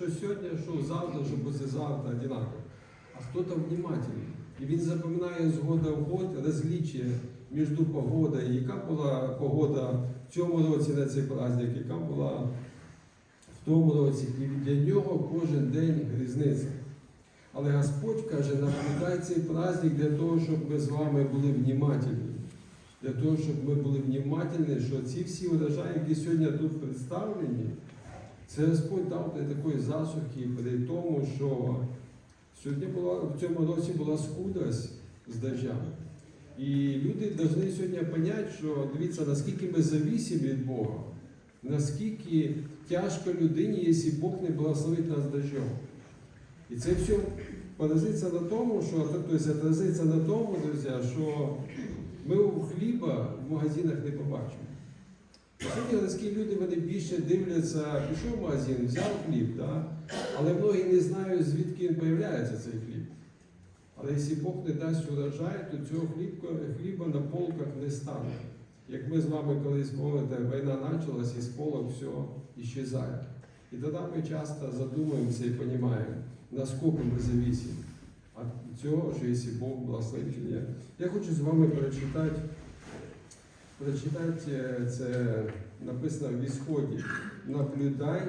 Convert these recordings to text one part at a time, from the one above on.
що сьогодні, що завтра, що післязавтра одинаково. А хто-то внимательний. І він запам'ятає з года в год розлічує між погодою, яка була погода в цьому році на цей праздник, яка була в тому році. І для нього кожен день різниця. Але Господь каже, наблюдай цей праздник для того, щоб ми з вами були внимательні. Для того, щоб ми були внимательні, що ці всі урожаї, які сьогодні тут представлені, це Господь дав для такої засухи, при тому, що сьогодні була, в цьому році була скудость з дождями. І люди повинні сьогодні зрозуміти, що дивіться, наскільки ми зависимо від Бога, наскільки тяжко людині, якщо Бог не благословить нас дождем. І це все поразиться на тому, що тобто, на тому, друзі, що ми у хліба в магазинах не побачимо. Сьогодні люди вони більше дивляться, пішов в магазин, взяв хліб, да? але многі не знають, звідки він з'являється цей хліб. Але якщо Бог не дасть урожай, то цього хлібка, хліба на полках не стане. Як ми з вами колись помните, війна почалась і з полок все іщезає. І тоді ми часто задумуємося і розуміємо, наскільки ми зависимо від цього, що якщо Бог благословить. Я хочу з вами прочитати, прочитати е, це написано в Ісході. Наблюдай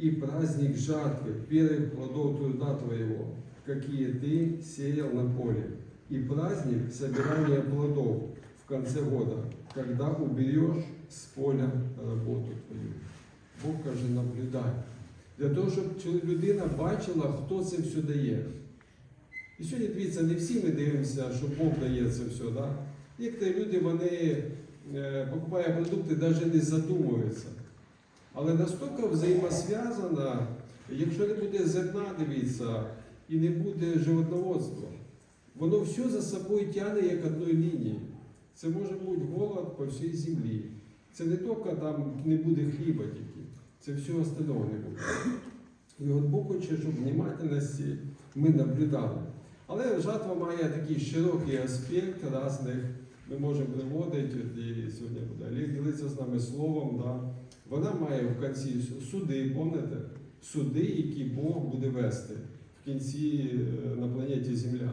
и праздник жатвы первых плодов труда твоего, какие ты сеял на поле, и праздник собирания плодов в конце года, когда уберешь с поля работу твою. Бог каже, наблюдай. Для того, щоб чол- людина бачила, хто це все дає. І сьогодні дивіться, не всі ми дивимося, що Бог дає це все. Да? Некоторі люди вони е, покупають продукти, навіть не задумуються. Але настільки взаємосв'язано, якщо не буде зерна, дивіться, і не буде животноводства, воно все за собою тягне як одної лінії. Це може бути голод по всій землі. Це не тільки там не буде хліба тільки, це все остального не буде. І от Бог хоче, щоб внимательності ми наблюдали. Але жатва має такий широкий аспект різних. Ми можемо приводити, і сьогодні буде ділиться з нами словом. Да? Вона має в кінці суди, пам'ятаєте? Суди, які Бог буде вести в кінці е, на планеті Земля.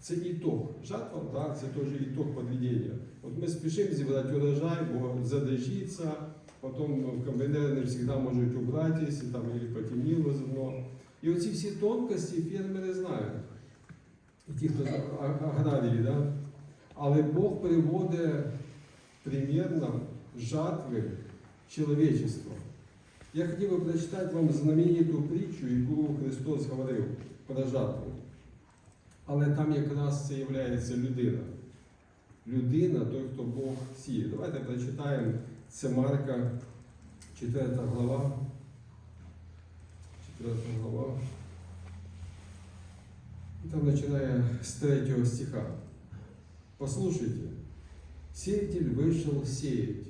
Це ітог. Жатва, да, це теж ітог підведення. От ми спішимо зібрати урожай, бо задержиться, потім комбайнери не завжди можуть убратися, там і потемніло зерно. І оці всі тонкості фермери знають. І ті, хто аграрії, да? Але Бог приводить примірно жатви чоловічества. Я хотів би прочитати вам знамениту притчу, яку Христос говорив про жатву. Але там якраз це є людина. Людина, той, хто Бог сіє. Давайте прочитаємо. Це Марка, 4 глава. 4 глава. Там начиная с 3 стиха. Послушайте. Сеятель вышел сеять.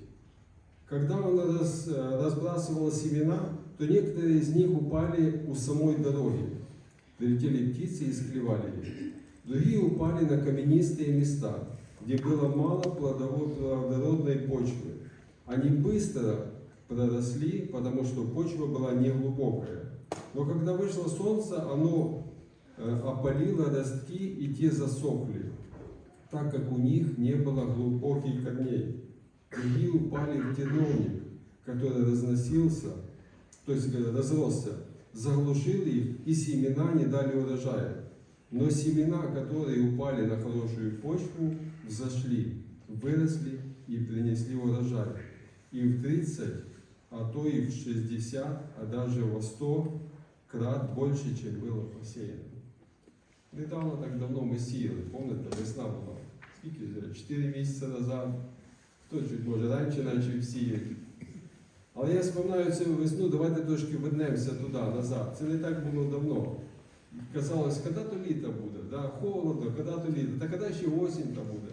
Когда он раз- разбрасывал семена, то некоторые из них упали у самой дороги. Прилетели птицы и склевали их. Другие упали на каменистые места, где было мало плодородной почвы. Они быстро проросли, потому что почва была неглубокая. Но когда вышло солнце, оно э, опалило ростки, и те засохли, так как у них не было глубоких корней. Другие упали в терновник, который разносился, то есть разросся, заглушил их, и семена не дали урожая. Но семена, которые упали на хорошую почву, взошли, выросли и принесли урожай. И в 30, а то и в 60, а даже во 100 крат больше, чем было посеяно. Недавно так давно ми сіяли, пам'ятаєте, весна була. Скільки? 4 місяці назад. Хто чуть може раніше почав сіяти. Але я споминаю цю весну, давайте трошки вернемося туди, назад. Це не так було давно. Казалось, коли то літо буде, да? холодно, коли то літо, та коли ще осінь то буде.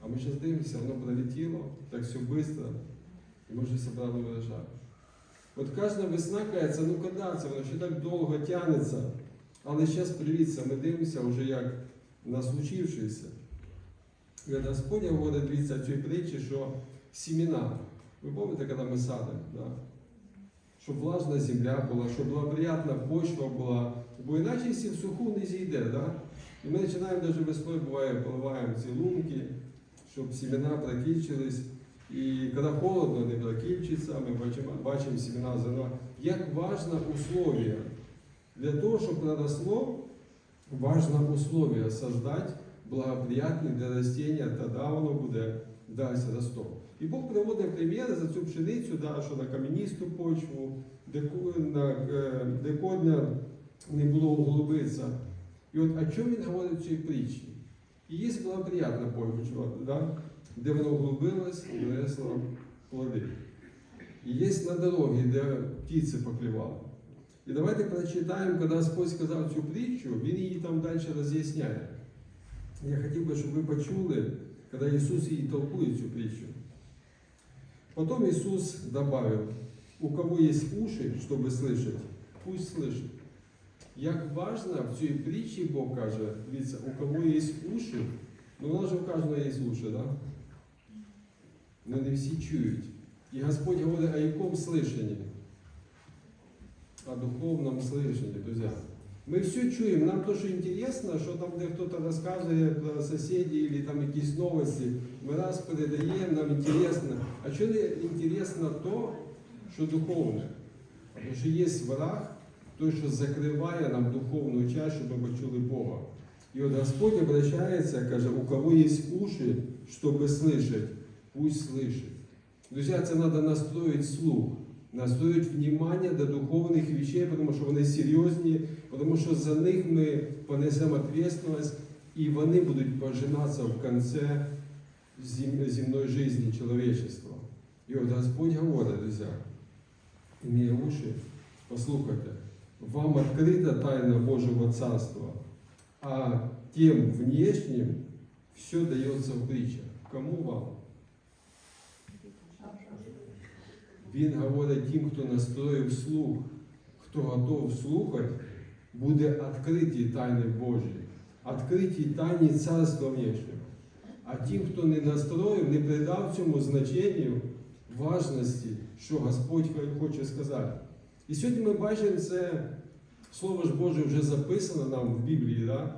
А ми зараз дивимося, воно пролетіло, так все швидко, і ми вже зібрали урожай. От кожна весна кається, ну коли це, воно ще так довго тягнеться. Але зараз привіться, ми дивимося вже як на случившееся. Господь говорить, дивіться, в цій притчі, що сімена. Ви пам'ятаєте, коли ми садимо, да? щоб влажна земля була, щоб благоприятна почва була. Бо іначе якщо в суху не зійде. Да? І ми починаємо навіть весною, буває, поливаємо ці лунки, щоб семена прокільчились. І коли холодно, не прокільчиться, ми бачимо, бачимо семена зерна. Як важне условие для того, щоб проросло, важне условие создать благоприятні для растения, тоді воно буде далі ростом. І Бог приводить приміри за цю пшеницю, да, що на кам'яністу почву, де, де корня не було углубитися. І от о чому він говорить в цій притчі? І є благоприятна почва, да, де воно углубилось і внесло плоди. І є на дорогі, де птиці поклювали. І давайте прочитаємо, коли Господь сказав цю притчу, Він її там далі роз'ясняє. Я хотів би, щоб ви почули, коли Ісус її толкує цю притчу. Потом Иисус добавил, у кого есть уши, чтобы слышать, пусть слышит. Як важно в цій притчі Бог каже, дивіться, у кого є уші, ну у нас же у кожного є уші, да? Но не всі чують. І Господь говорить о якому слышанні? О духовному слышанні, друзі. Ми все чуємо, нам то, що інтересно, що там де хтось розказує про сусідів, або там якісь новості, ми раз передаємо, нам інтересно. А що не інтересно то, що духовне? Тому що є враг, той, що закриває нам духовну часть, щоб ми почули Бога. І от Господь обращається, каже, у кого є уші, щоб слышать, пусть слышит. Друзі, це треба настроїти слух, настроїти внимание до духовних вещей, тому що вони серйозні, тому що за них ми понесемо відповідальність, і вони будуть пожинатися в кінці зем- земної житті чоловічества. І от Господь говорить, друзі, імея уші, послухайте, вам відкрита тайна Божого Царства, а тем внешним все дается в притчах. Кому вам? Він говорить тим, хто настроїв слух, хто готов слухати, буде відкриті тайни Божі, відкриті тайні Царства внешнього. А тим, хто не настроїв, не придав цьому значенню важності, що Господь хоче сказати. І сьогодні ми бачимо це Слово ж Боже вже записано нам в Біблії. Да?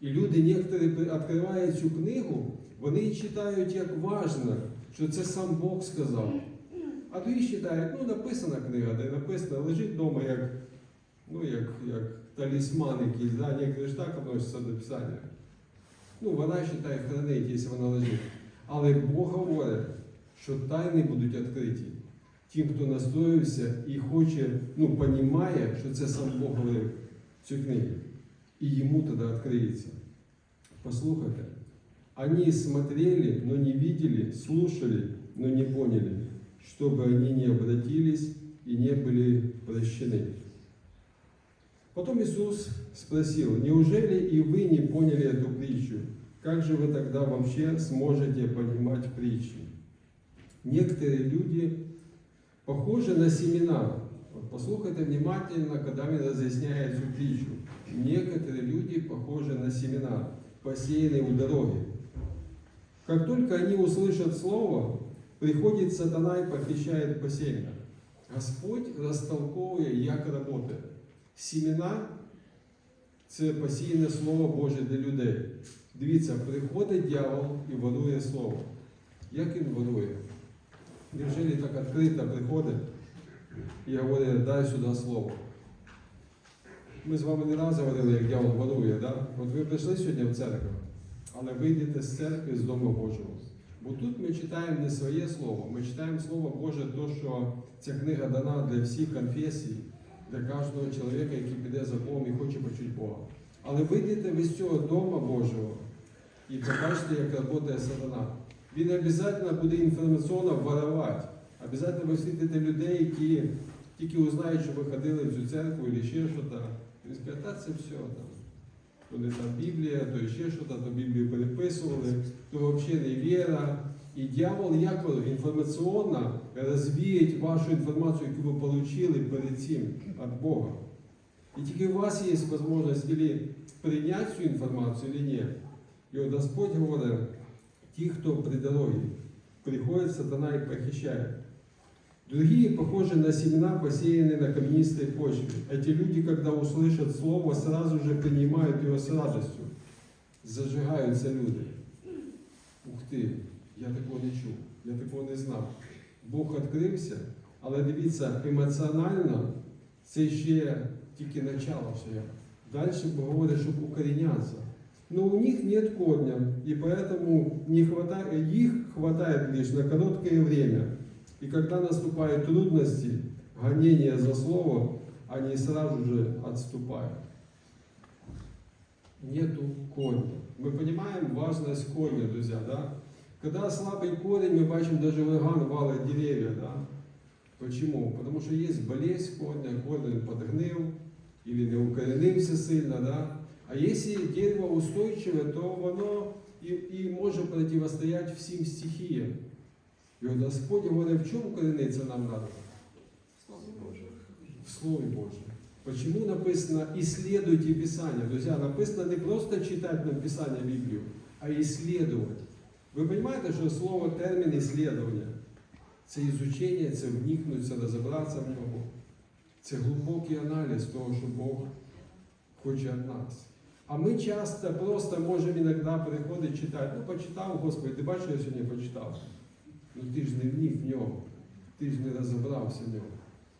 І люди некоторі відкривають цю книгу, вони читають як важно, що це сам Бог сказав. А другі читають, ну написана книга, де написано, лежить вдома як, ну, як, як талісман якийсь, да? Некоторі ж так относяться до Писання. Ну, вона вважає, хранить, якщо вона лежить. Але Бог говорить, що тайни будуть відкриті. Тим, хто настоївся і хоче, ну, розуміє, що це сам Бог говорив цю книгу. І йому тоді відкриється. Послухайте. Они смотрели, но не видели, слушали, но не поняли, чтобы они не обратились и не были прощены. Потом Иисус спросил, неужели и вы не поняли эту притчу? Как же вы тогда вообще сможете понимать притчи? Некоторые люди похожи на семена. Вот послухайте внимательно, когда він разъясняет цю притчу. Некоторые люди похожи на семена, посеянные у дороги. Как только они услышат слово, приходит сатана и похищает посеянное. Господь розтолковує, як працює. Сімена це посіяне слово Боже для людей. Дивіться, приходить дьявол і ворує слово. Як він ворує? Невже так відкрито приходить і говорить, дай сюди слово. Ми з вами не раз говорили, як дьявол ворує, да? От ви прийшли сьогодні в церкву, але вийдете з церкви з Дому Божого. Бо тут ми читаємо не своє слово, ми читаємо Слово Боже, то, що ця книга дана для всіх конфесій, для кожного чоловіка, який піде за Богом і хоче почути Бога. Але вийдете ви з цього Дома Божого і побачите, як працює сатана. Він обов'язково буде інформаційно воровати. Обов'язково ви встрітите людей, які тільки узнають, що ви ходили в цю церкву або ще щось. Він скаже, та це все там. Не там Біблія, то ще щось, то Біблію переписували, то взагалі не віра. І дьявол як інформаційно розвіє вашу інформацію, яку ви отримали перед цим від Бога. І тільки у вас є можливість или прийняти цю інформацію, чи ні. І от Господь говорить, ті, хто при дорозі, приходить сатана і похищає. Другие похожи на семена, посеянные на каменистой почве. Эти люди, когда услышат слово, сразу же принимают его с радостью. Зажигаються люди. Ух ти, я такого не чув, я такого не знав. Бог відкрився, але дивіться, емоціонально це ще тільки начало ще. Далі Бог говорить, щоб укорінятися. Но у них нет корня, и поэтому не хватает, их хватает лишь на короткое время. И когда наступают трудности, гонения за слово, они сразу же отступают. Нету корня. Мы понимаем важность корня, друзья, да? Когда слабый корень, мы бачим даже ураган валит деревья, да? Почему? Потому что есть болезнь корня, корень подгнил или не укоренився сильно, да? А если дерево устойчивое, то воно и, и может противостоять всем стихиям. И Господь говорит, в чем корениться нам надо? В Слове Божьем. Почему написано «исследуйте Писание»? Друзья, написано не просто читать нам Писание, Библию, а исследовать. Ви розумієте, що слово термін ісследування це ізучення, це вникнути, це розібратися в ньому. Це глибокий аналіз того, що Бог хоче від нас. А ми часто просто можемо іноді приходити читати. Ну, почитав, Господи, ти бачиш, я сьогодні почитав. Ну ти ж не вник в ньому, ти ж не розібрався в ньому.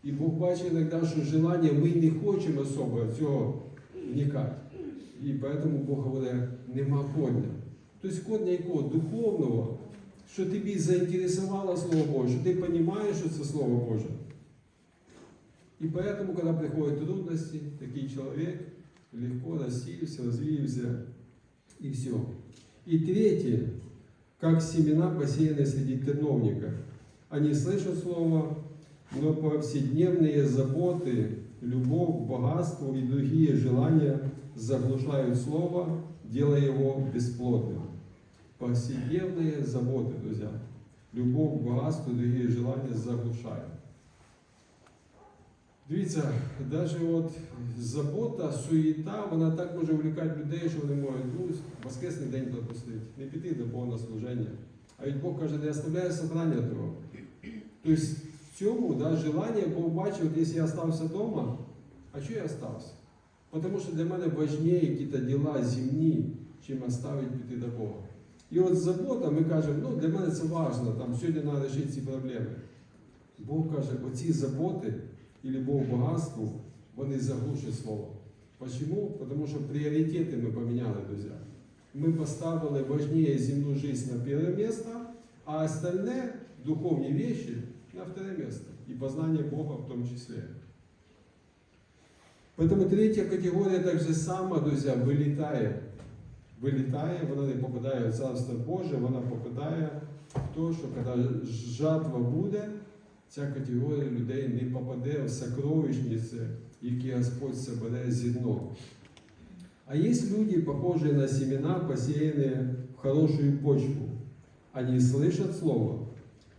І Бог бачить іноді, що желання ми не хочемо особо цього вникати. І тому Бог говорить, нема корня. Тобто корня якого? Духовного, що тобі заінтересувало Слово Боже, що ти розумієш, що це Слово Боже. И поэтому, когда приходят трудности, такий человек легко рассеялся, развеялся и все. И третье, как семена, посеянные среди терновника. Они слышат слово, но повседневные заботы, любовь, богатство и другие желания заглушают слово, делая его бесплодным. Повседневные заботы, друзья. Любовь, богатство и другие желания заглушают. Дивіться, навіть от забота, суєта, вона так може влікати людей, що вони можуть ну, воскресний день пропустити, не піти до Бога на служення. А ведь Бог каже, не оставляє собрання того. Тобто в цьому да, желання Бог бачить, от якщо я остався вдома, а що я остався? Тому що для мене важніше якісь діла земні, чим оставити піти до Бога. І от забота, ми кажемо, ну для мене це важливо, там сьогодні треба вирішити ці проблеми. Бог каже, оці заботи і любов к богатству, вони заглушать слово. Почему? Потому що пріоритети ми поміняли, друзі. Ми поставили важніше земну жизнь на перше місце, а остальне духовні вещи на второе место. И познание Бога в том числе. Поэтому третя категорія так же сама, друзі, вилітає. Вилітає, вона не попадає в Царство Боже, вона попадає в те, що коли жатва буде, ця категорія людей не попаде в сокровищниці, які Господь собере зерно. А есть люди, похожие на семена, посеянные в хорошую почву. Они слышат Слово,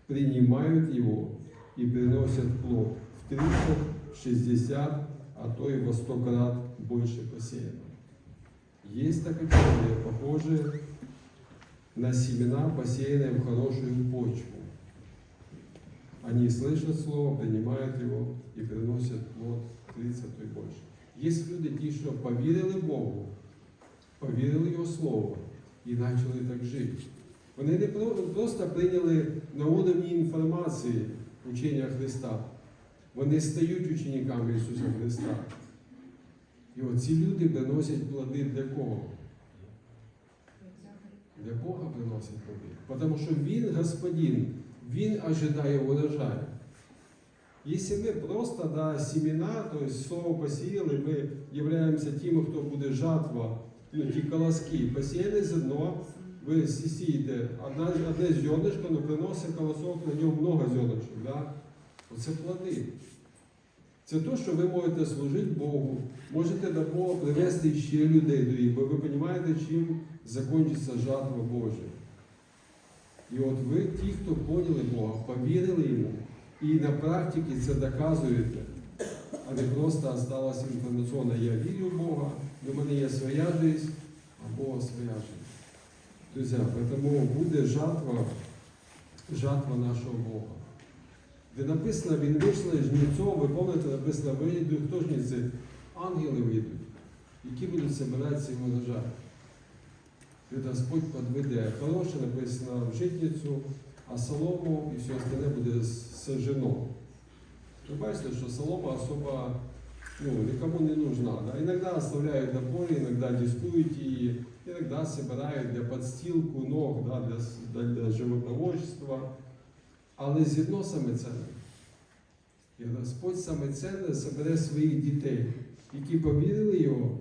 принимают его и приносят плод в 30, 60, а то и во 100 крат больше посеянного. Есть такая категория, похожие на семена, посеянные в хорошую почву. Они слышат Слово, принимают его и приносят плод 30 то и больше. Есть люди, ті, що повірили Богу, повірили Його Слово і почали так жити. Вони не просто прийняли на уровні інформації учення Христа. Вони стають учениками Ісуса Христа. І оці люди приносять плоди для кого? Для Бога приносять плоди. Тому що Він Господин, Він ожидає урожаю. Если мы просто да, семена, то есть слово посеяли, мы являемся теми, кто буде жатва, ну, ті колоски, посіяли зерно, ви сієте одне, одне зернышко, но приносить колосок, на ньому много зернышок. Да? Оце плоди. Це те, що ви можете служити Богу, можете до Бога привести ще людей до їх, бо ви розумієте, чим закінчиться жатва Божа. І от ви, ті, хто поняли Бога, повірили Йому, і на практиці це доказуєте, а не просто осталось інформаційно, я вірю в Бога, до мене є своя життя, а Бога своя життя. Друзі, тому буде жатва, жатва нашого Бога. де написано, він вийшли жнецом, ви пам'ятаєте, написано, вийдуть, хто жніці? Ангели вийдуть, які будуть збиратися його нажати. Господь подведе. Хороше написано в житницю, а солому і все остальне буде сожжено. Ви бачите, що солома особо ну, никому не нужна. Да? Иногда оставляют на поле, иногда дискуют ее, иногда собирают для подстилку ног, да, для, для, для животноводства. Але зерно саме ценне. І Господь саме ценне забере своїх дітей, які повірили його.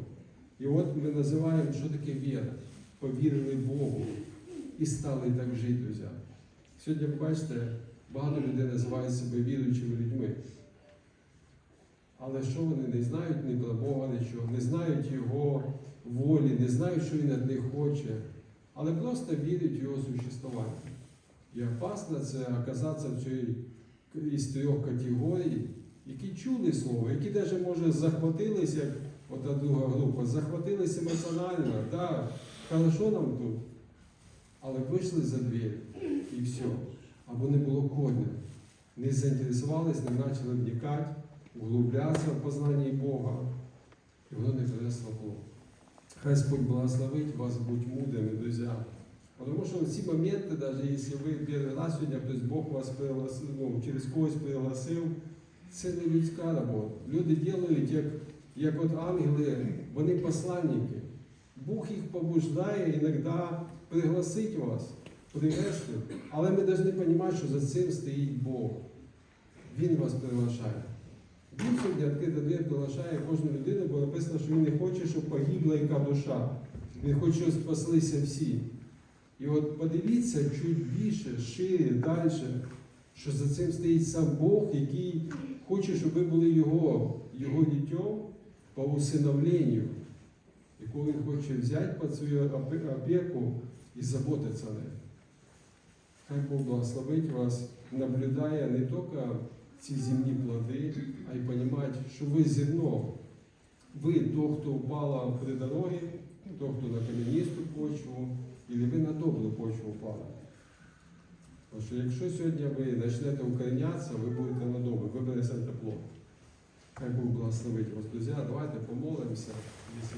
І от ми називаємо, що таке віра. Повірили Богу і стали так жити, друзі. Сьогодні, ви бачите, багато людей називають себе віруючими людьми. Але що вони не знають ні про Бога, нічого, не знають Його волі, не знають, що Він від них хоче, але просто вірять в Його существування. І опасно це оказатися в цій із трьох категорій, які чули слово, які навіть, може, захватились, як ота друга група, захватились емоціонально, да, хорошо нам тут, але вийшли за двері і все. Або не було корня. Не заінтересувались, не почали вникати углублятися в познанні Бога, і воно не принесло плод. Хай Господь благословить вас бути мудрими, друзі. Потому що ці моменти, навіть якщо ви перший раз сьогодні хтось Бог вас пригласив, ну, через когось пригласив, це не людська робота. Люди ділають, як, як от ангели, вони посланники. Бог їх побуждає іноді пригласити вас, привести. Але ми повинні розуміти, що за цим стоїть Бог. Він вас приглашає. Він сьогодні відкрита двір приглашає кожну людину, бо написано, що він не хоче, щоб погибла яка душа. Він хоче, щоб спаслися всі. І от подивіться чуть більше, шире, далі, що за цим стоїть сам Бог, який хоче, щоб ви були його, його дітьом по усиновленню, яку він хоче взяти під свою опеку і заботитися ним. Хай Бог благословить вас, наблюдає не тільки ці земні плоди, а й розуміти, що ви зерно. Ви то, хто впала при дорогі, то, хто на кам'янисту почву, і ви на добру почву впали. Тому що якщо сьогодні ви почнете укорінятися, ви будете на добру, ви берете тепло. Хай Бог благословить вас, друзі. Давайте помолимося.